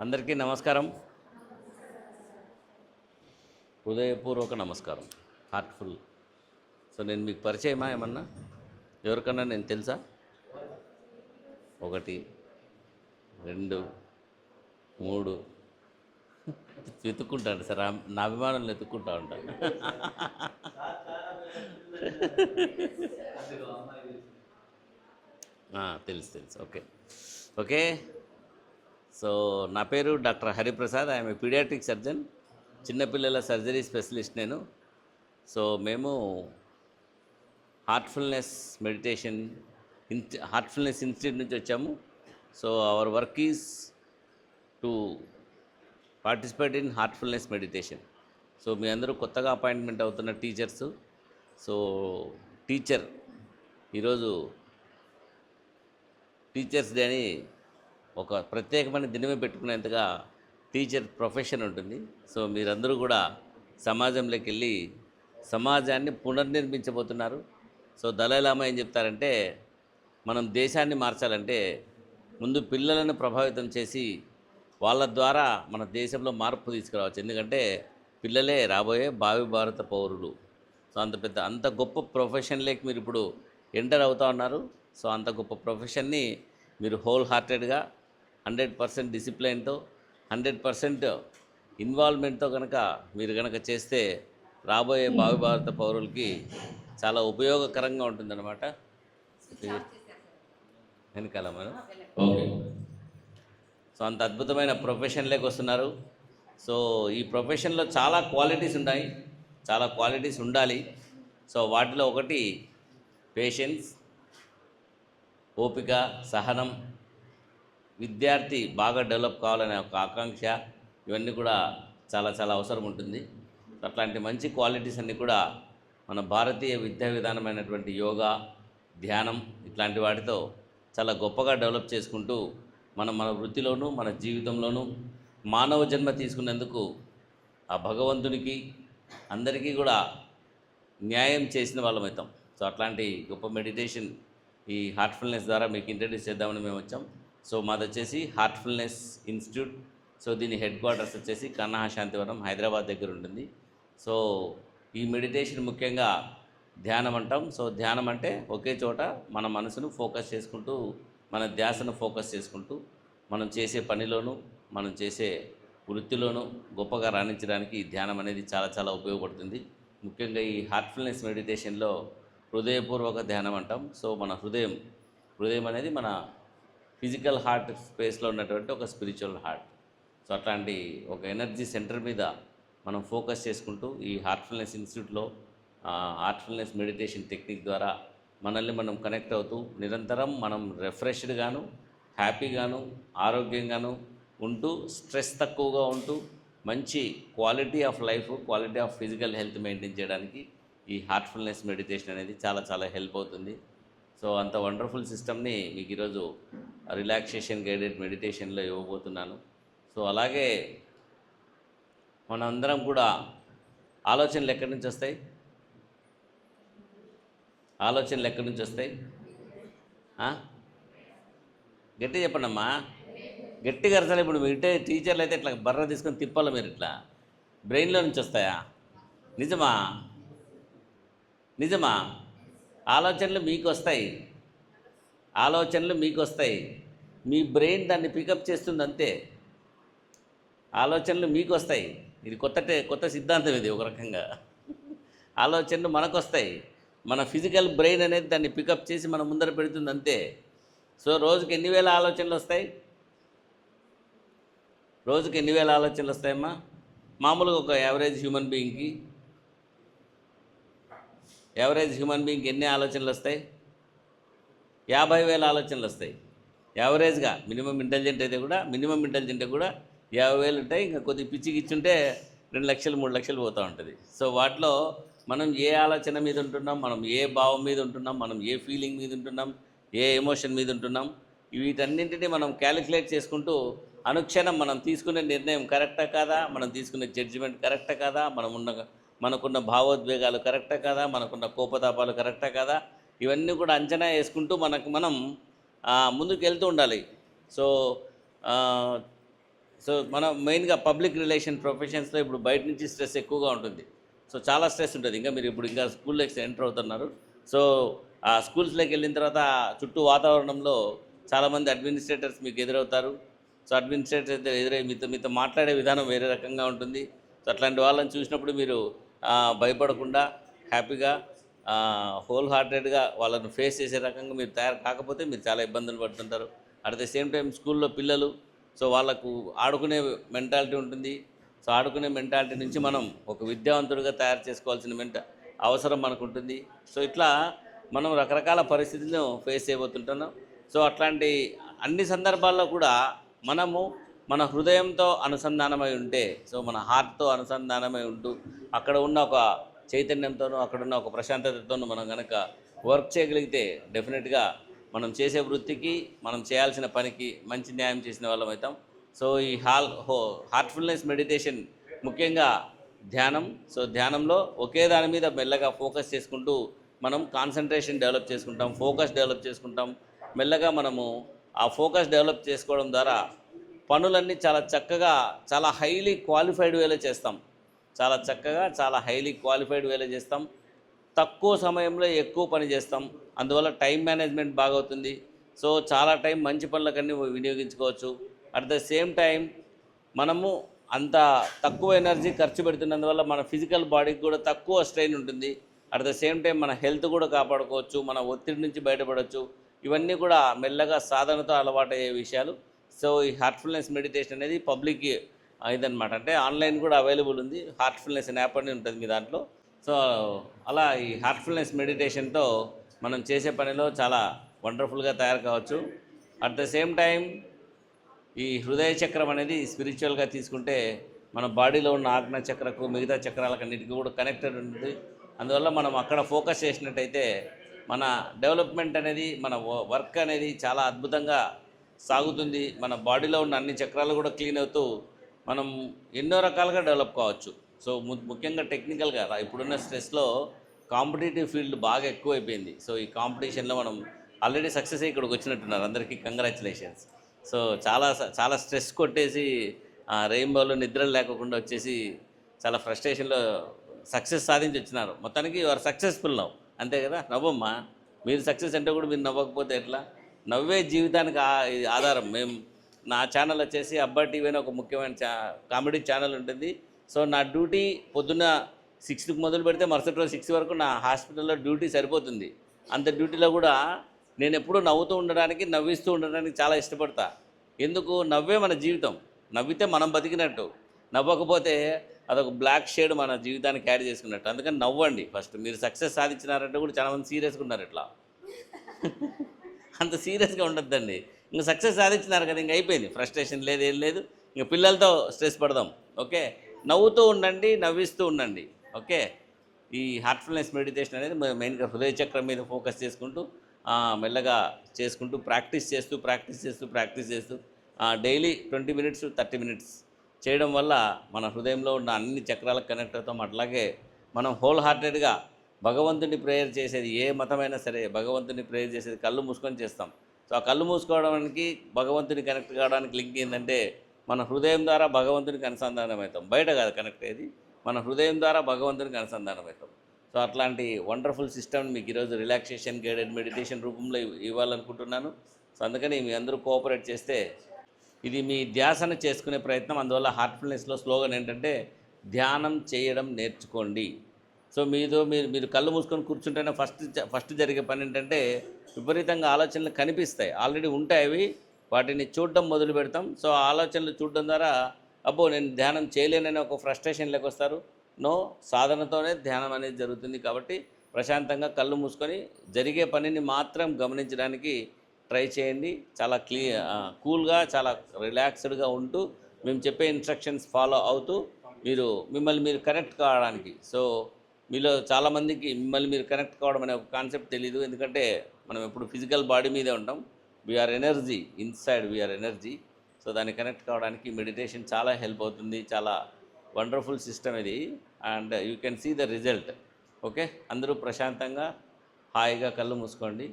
అందరికీ నమస్కారం. హృదయపూర్వక నమస్కారం. హార్ట్ఫుల్ సో నేను మీకు పరిచయమా ఏమన్నా? ఎవరికన్నా నేను తెలుసా? ఒకటి రెండు మూడు. వెతుక్కుంటాను సార్. నా అభిమానులను వెతుక్కుంటా ఉంటాను తెలుసు తెలుసు. ఓకే. ఓకే? సో నా పేరు doctor Hariprasad I'm a paediatric surgeon చిన్నపిల్లల సర్జరీ స్పెషలిస్ట్ నేను. సో మేము హార్ట్ఫుల్నెస్ మెడిటేషన్ ఇన్స్టి హార్ట్ఫుల్నెస్ ఇన్స్టిట్యూట్ నుంచి వచ్చాము. So our work is to participate in Heartfulness meditation. So మీ అందరూ కొత్తగా అపాయింట్మెంట్ అవుతున్న టీచర్స్ సో టీచర్ ఈరోజు టీచర్స్ డే అని ఒక ప్రత్యేకమైన దినమే పెట్టుకునేంతగా టీచర్ ప్రొఫెషన్ ఉంటుంది. సో మీరందరూ కూడా సమాజంలోకి వెళ్ళి సమాజాన్ని పునర్నిర్మించబోతున్నారు. సో దళైలామా ఏం చెప్తారంటే మనం దేశాన్ని మార్చాలంటే ముందు పిల్లలను ప్రభావితం చేసి వాళ్ళ ద్వారా మన దేశంలో మార్పు తీసుకురావచ్చు. ఎందుకంటే పిల్లలే రాబోయే భావి భారత పౌరులు. సో అంత పెద్ద అంత గొప్ప ప్రొఫెషన్లోకి మీరు ఇప్పుడు ఎంటర్ అవుతా ఉన్నారు. సో అంత గొప్ప ప్రొఫెషన్ని మీరు హోల్ హార్టెడ్గా హండ్రెడ్ పర్సెంట్ డిసిప్లైన్తో హండ్రెడ్ పర్సెంట్ ఇన్వాల్వ్మెంట్తో కనుక మీరు కనుక చేస్తే రాబోయే భావి భారత పౌరులకి చాలా ఉపయోగకరంగా ఉంటుందన్నమాట. వెనకాల మనం. ఓకే. సో అంత అద్భుతమైన ప్రొఫెషన్లోకి వస్తున్నారు. సో ఈ ప్రొఫెషన్లో చాలా క్వాలిటీస్ ఉన్నాయి చాలా క్వాలిటీస్ ఉండాలి. సో వాటిలో ఒకటి పేషెన్స్ ఓపిక సహనం విద్యార్థి బాగా డెవలప్ కావాలనే ఒక ఆకాంక్ష ఇవన్నీ కూడా చాలా చాలా అవసరం ఉంటుంది. అట్లాంటి మంచి క్వాలిటీస్ అన్నీ కూడా మన భారతీయ విద్యా విధానమైనటువంటి యోగా ధ్యానం ఇట్లాంటి వాటితో చాలా గొప్పగా డెవలప్ చేసుకుంటూ మనం మన వృత్తిలోనూ మన జీవితంలోనూ మానవ జన్మ తీసుకున్నందుకు ఆ భగవంతునికి అందరికీ కూడా న్యాయం చేసిన వాళ్ళం అవుతాం. సో అట్లాంటి గొప్ప మెడిటేషన్ ఈ హార్ట్ఫుల్నెస్ ద్వారా మీకు ఇంట్రడ్యూస్ చేద్దామని మేము వచ్చాం. సో మాది వచ్చేసి హార్ట్ఫుల్నెస్ ఇన్స్టిట్యూట్ సో దీని హెడ్ క్వార్టర్స్ వచ్చేసి కన్నా శాంతివనం హైదరాబాద్ దగ్గర ఉంటుంది. సో ఈ మెడిటేషన్ ముఖ్యంగా ధ్యానం అంటాం సో ధ్యానం అంటే ఒకే చోట మన మనసును ఫోకస్ చేసుకుంటూ మన ధ్యాసను ఫోకస్ చేసుకుంటూ మనం చేసే పనిలోనూ మనం చేసే వృత్తిలోనూ గొప్పగా రాణించడానికి ఈ ధ్యానం అనేది చాలా చాలా ఉపయోగపడుతుంది. ముఖ్యంగా ఈ హార్ట్ఫుల్నెస్ మెడిటేషన్లో హృదయపూర్వక ధ్యానం అంటాం సో మన హృదయం హృదయం అనేది మన ఫిజికల్ హార్ట్ స్పేస్లో ఉన్నటువంటి ఒక స్పిరిచువల్ హార్ట్. సో అట్లాంటి ఒక ఎనర్జీ సెంటర్ మీద మనం ఫోకస్ చేసుకుంటూ ఈ హార్ట్ఫుల్నెస్ ఇన్స్టిట్యూట్లో హార్ట్ఫుల్నెస్ మెడిటేషన్ టెక్నిక్ ద్వారా మనల్ని మనం కనెక్ట్ అవుతూ నిరంతరం మనం రిఫ్రెష్డ్గాను హ్యాపీగాను ఆరోగ్యంగాను ఉంటూ స్ట్రెస్ తక్కువగా ఉంటూ మంచి quality of life quality of physical health maintain చేయడానికి ఈ హార్ట్ఫుల్నెస్ మెడిటేషన్ అనేది చాలా చాలా హెల్ప్ అవుతుంది. సో అంత వండర్ఫుల్ సిస్టమ్ని మీకు ఈరోజు రిలాక్సేషన్ గైడెడ్ మెడిటేషన్లో ఇవ్వబోతున్నాను. సో అలాగే మనందరం కూడా ఆలోచనలు ఎక్కడి నుంచి వస్తాయి? ఆలోచనలు ఎక్కడి నుంచి వస్తాయి? గట్టి చెప్పండి అమ్మా గట్టిగా అరచాలి ఇప్పుడు వింటే టీచర్లు అయితే ఇట్లా బర్ర తీసుకొని తిప్పాలి మీరు ఇట్లా? బ్రెయిన్లో నుంచి వస్తాయా? నిజమా? నిజమా? ఆలోచనలు మీకు వస్తాయి ఆలోచనలు మీకు వస్తాయి మీ బ్రెయిన్ దాన్ని పికప్ చేస్తుంది అంతే. ఆలోచనలు మీకు వస్తాయి ఇది కొత్తటే కొత్త సిద్ధాంతం ఇది ఒక రకంగా. ఆలోచనలు మనకు వస్తాయి మన ఫిజికల్ బ్రెయిన్ అనేది దాన్ని పికప్ చేసి మన ముందర పెడుతుంది అంతే. సో రోజుకి ఎన్ని వేల ఆలోచనలు వస్తాయి? రోజుకి ఎన్ని వేల ఆలోచనలు వస్తాయమ్మా? మామూలుగా ఒక యావరేజ్ హ్యూమన్ బీయింగ్కి యావరేజ్ హ్యూమన్ బీయింగ్కి ఎన్ని ఆలోచనలు వస్తాయి? యాభై వేల ఆలోచనలు వస్తాయి. యావరేజ్గా మినిమం ఇంటెలిజెంట్ అయితే కూడా మినిమం ఇంటెలిజెంట్ కూడా యాభై వేలు ఉంటాయి. ఇంకా కొద్ది పిచ్చికి ఇచ్చుంటే రెండు లక్షలు మూడు లక్షలు పోతూ ఉంటుంది. సో వాటిలో మనం ఏ ఆలోచన మీద ఉంటున్నాం మనం ఏ భావం మీద ఉంటున్నాం మనం ఏ ఫీలింగ్ మీద ఉంటున్నాం ఏ ఎమోషన్ మీద ఉంటున్నాం వీటన్నింటినీ మనం క్యాలిక్యులేట్ చేసుకుంటూ అనుక్షణం మనం తీసుకునే నిర్ణయం కరెక్టా కాదా? మనం తీసుకునే జడ్జిమెంట్ కరెక్టా కాదా? మనం ఉన్న మనకున్న భావోద్వేగాలు కరెక్టా కదా? మనకున్న కోపతాపాలు కరెక్టా కదా? ఇవన్నీ కూడా అంచనా వేసుకుంటూ మనకు మనం ముందుకు వెళ్తూ ఉండాలి. సో సో మనం మెయిన్గా పబ్లిక్ రిలేషన్ ప్రొఫెషన్స్లో ఇప్పుడు బయట నుంచి స్ట్రెస్ ఎక్కువగా ఉంటుంది. సో చాలా స్ట్రెస్ ఉంటుంది. ఇంకా మీరు ఇప్పుడు ఇంకా స్కూల్లోకి ఎంటర్ అవుతున్నారు. సో ఆ స్కూల్స్లోకి వెళ్ళిన తర్వాత చుట్టూ వాతావరణంలో చాలామంది అడ్మినిస్ట్రేటర్స్ మీకు ఎదురవుతారు. సో అడ్మినిస్ట్రేటర్ ఎదురై మీతో మీతో మాట్లాడే విధానం వేరే రకంగా ఉంటుంది. సో అట్లాంటి వాళ్ళని చూసినప్పుడు మీరు భయపడకుండా హ్యాపీగా హోల్ హార్టెడ్గా వాళ్ళను ఫేస్ చేసే రకంగా మీరు తయారు కాకపోతే మీరు చాలా ఇబ్బందులు పడుతుంటారు. అట్ ద సేమ్ టైం స్కూల్లో పిల్లలు సో వాళ్ళకు ఆడుకునే మెంటాలిటీ ఉంటుంది. సో ఆడుకునే మెంటాలిటీ నుంచి మనం ఒక విద్యావంతుడిగా తయారు చేసుకోవాల్సిన మెంట అవసరం మనకు ఉంటుంది. సో ఇట్లా మనం రకరకాల పరిస్థితులను ఫేస్ చేయబోతుంటున్నాం. సో అట్లాంటి అన్ని సందర్భాల్లో కూడా మనము మన హృదయంతో అనుసంధానమై ఉంటే సో మన హార్ట్తో అనుసంధానమై ఉంటూ అక్కడ ఉన్న ఒక చైతన్యంతోనూ అక్కడ ఉన్న ఒక ప్రశాంతతతోనూ మనం కనుక వర్క్ చేయగలిగితే డెఫినెట్గా మనం చేసే వృత్తికి మనం చేయాల్సిన పనికి మంచి న్యాయం చేసిన వాళ్ళం అవుతాం. సో ఈ హాల్ హో హార్ట్ఫుల్నెస్ మెడిటేషన్ ముఖ్యంగా ధ్యానం. సో ధ్యానంలో ఒకే దాని మీద మెల్లగా ఫోకస్ చేసుకుంటూ మనం కాన్సన్ట్రేషన్ డెవలప్ చేసుకుంటాం ఫోకస్ డెవలప్ చేసుకుంటాం. మెల్లగా మనము ఆ ఫోకస్ డెవలప్ చేసుకోవడం ద్వారా పనులన్నీ చాలా చక్కగా చాలా హైలీ క్వాలిఫైడ్ వేలో చేస్తాం. చాలా చక్కగా చాలా హైలీ క్వాలిఫైడ్ వేలో చేస్తాం. తక్కువ సమయంలో ఎక్కువ పని చేస్తాం. అందువల్ల టైం మేనేజ్మెంట్ బాగవుతుంది. సో చాలా టైం మంచి పనులకన్నీ వినియోగించుకోవచ్చు. అట్ ద సేమ్ టైం మనము అంత తక్కువ ఎనర్జీ ఖర్చు పెడుతున్నందువల్ల మన ఫిజికల్ బాడీకి కూడా తక్కువ స్ట్రెయిన్ ఉంటుంది. అట్ ద సేమ్ టైం మన హెల్త్ కూడా కాపాడుకోవచ్చు. మన ఒత్తిడి నుంచి బయటపడవచ్చు ఇవన్నీ కూడా మెల్లగా సాధనతో అలవాటయ్యే విషయాలు. సో ఈ హార్ట్ఫుల్నెస్ మెడిటేషన్ అనేది పబ్లిక్ ఇదనమాట అంటే ఆన్లైన్ కూడా అవైలబుల్ ఉంది. హార్ట్ఫుల్నెస్ అనే యాప్ అని ఉంటుంది మీ దాంట్లో. సో అలా ఈ హార్ట్ఫుల్నెస్ మెడిటేషన్తో మనం చేసే పనిలో చాలా వండర్ఫుల్గా తయారు కావచ్చు. అట్ ద సేమ్ టైం ఈ హృదయ చక్రం అనేది స్పిరిచువల్గా తీసుకుంటే మన బాడీలో ఉన్న ఆజ్ఞ చక్రకు మిగతా చక్రాలకన్నిటికీ కూడా కనెక్టెడ్ ఉంటుంది. అందువల్ల మనం అక్కడ ఫోకస్ చేసినట్టయితే మన డెవలప్మెంట్ అనేది మన వర్క్ అనేది చాలా అద్భుతంగా సాగుతుంది. మన బాడీలో ఉన్న అన్ని చక్రాలు కూడా క్లీన్ అవుతూ మనం ఎన్నో రకాలుగా డెవలప్ కావచ్చు. సో ము- ముఖ్యంగా టెక్నికల్గా ఇప్పుడున్న స్ట్రెస్లో కాంపిటేటివ్ ఫీల్డ్ బాగా ఎక్కువైపోయింది. సో ఈ కాంపిటీషన్లో మనం ఆల్రెడీ సక్సెస్ అయ్యి ఇక్కడికి వచ్చినట్టున్నారు. అందరికీ కంగ్రాచులేషన్స్. సో చాలా చాలా స్ట్రెస్ కొట్టేసి రెయిన్బోలో నిద్ర లేకుండా వచ్చేసి చాలా ఫ్రస్ట్రేషన్లో సక్సెస్ సాధించి వచ్చినారు. మొత్తానికి వారు సక్సెస్ఫుల్ నవ్వు అంతే కదా? నవ్వమ్మా. మీరు సక్సెస్ అంటే కూడా మీరు నవ్వకపోతే ఎట్లా? నవ్వే జీవితానికి ఆధారం. మేము నా ఛానల్ వచ్చేసి అబ్బా టీవీ అని ఒక ముఖ్యమైన ఛా కామెడీ ఛానల్ ఉంటుంది. సో నా డ్యూటీ పొద్దున్న సిక్స్కి మొదలు పెడితే మరుసటి రోజు సిక్స్ వరకు నా హాస్పిటల్లో డ్యూటీ సరిపోతుంది. అంత డ్యూటీలో కూడా నేను ఎప్పుడూ నవ్వుతూ ఉండడానికి నవ్విస్తూ ఉండడానికి చాలా ఇష్టపడతా. ఎందుకు? నవ్వే మన జీవితం. నవ్వితే మనం బతికినట్టు. నవ్వకపోతే అదొక బ్లాక్ షేడ్ మన జీవితాన్ని క్యారీ చేసుకున్నట్టు. అందుకని నవ్వండి. ఫస్ట్ మీరు సక్సెస్ సాధించినారంటే కూడా చాలామంది సీరియస్గా ఉన్నారు ఇట్లా. అంత సీరియస్గా ఉండొద్దండి. ఇంకా సక్సెస్ సాధించినారు కదా ఇంక అయిపోయింది. ఫ్రస్ట్రేషన్ లేదు ఏం లేదు. ఇంక పిల్లలతో స్ట్రెస్ పడదాం. ఓకే? నవ్వుతూ ఉండండి నవ్విస్తూ ఉండండి. ఓకే? ఈ హార్ట్ఫుల్నెస్ మెడిటేషన్ అనేది మెయిన్గా హృదయ చక్రం మీద ఫోకస్ చేసుకుంటూ మెల్లగా చేసుకుంటూ ప్రాక్టీస్ చేస్తూ ప్రాక్టీస్ చేస్తూ ప్రాక్టీస్ చేస్తూ daily twenty minutes thirty minutes చేయడం వల్ల మన హృదయంలో ఉన్న అన్ని చక్రాలకు కనెక్ట్ అవుతాం. అట్లాగే మనం హోల్ హార్టెడ్గా భగవంతుని ప్రేయర్ చేసేది ఏ మతమైనా సరే భగవంతుని ప్రేయర్ చేసేది కళ్ళు మూసుకొని చేస్తాం. సో ఆ కళ్ళు మూసుకోవడానికి భగవంతుని కనెక్ట్ కావడానికి లింక్ ఏంటంటే మన హృదయం ద్వారా భగవంతునికి అనుసంధానం అవుతాం. బయట కాదు కనెక్ట్ అయ్యేది. మన హృదయం ద్వారా భగవంతునికి అనుసంధానం అవుతాం. సో అట్లాంటి వండర్ఫుల్ సిస్టమ్ మీకు ఈరోజు రిలాక్సేషన్ గైడెడ్ మెడిటేషన్ రూపంలో ఇవ్వాలనుకుంటున్నాను. సో అందుకని మీ అందరూ కోఆపరేట్ చేస్తే ఇది మీ ధ్యాసను చేసుకునే ప్రయత్నం. అందువల్ల హార్ట్ఫుల్నెస్లో స్లోగన్ ఏంటంటే ధ్యానం చేయడం నేర్చుకోండి. సో మీతో మీరు మీరు కళ్ళు మూసుకొని కూర్చుంటేనే ఫస్ట్ ఫస్ట్ జరిగే పని ఏంటంటే విపరీతంగా ఆలోచనలు కనిపిస్తాయి. ఆల్రెడీ ఉంటాయి అవి. వాటిని చూడడం మొదలు పెడతాం. సో ఆలోచనలు చూడడం ద్వారా అబ్బో నేను ధ్యానం చేయలేనని ఒక ఫ్రస్ట్రేషన్లోకి వస్తారు. నో సాధనతోనే ధ్యానం అనేది జరుగుతుంది కాబట్టి ప్రశాంతంగా కళ్ళు మూసుకొని జరిగే పనిని మాత్రం గమనించడానికి ట్రై చేయండి. చాలా క్లీ కూల్గా చాలా రిలాక్స్డ్గా ఉంటూ మేము చెప్పే ఇన్స్ట్రక్షన్స్ ఫాలో అవుతూ మీరు మిమ్మల్ని మీరు కనెక్ట్ కావడానికి. సో మీలో చాలామందికి మిమ్మల్ని మీరు కనెక్ట్ కావడం అనే ఒక కాన్సెప్ట్ తెలియదు ఎందుకంటే మనం ఎప్పుడు ఫిజికల్ బాడీ మీదే ఉంటాం. We are energy inside we are energy so దాన్ని కనెక్ట్ కావడానికి మెడిటేషన్ చాలా హెల్ప్ అవుతుంది. చాలా వండర్ఫుల్ సిస్టమ్ ఇది. And you can see the result. Okay? అందరూ ప్రశాంతంగా హాయిగా కళ్ళు మూసుకోండి.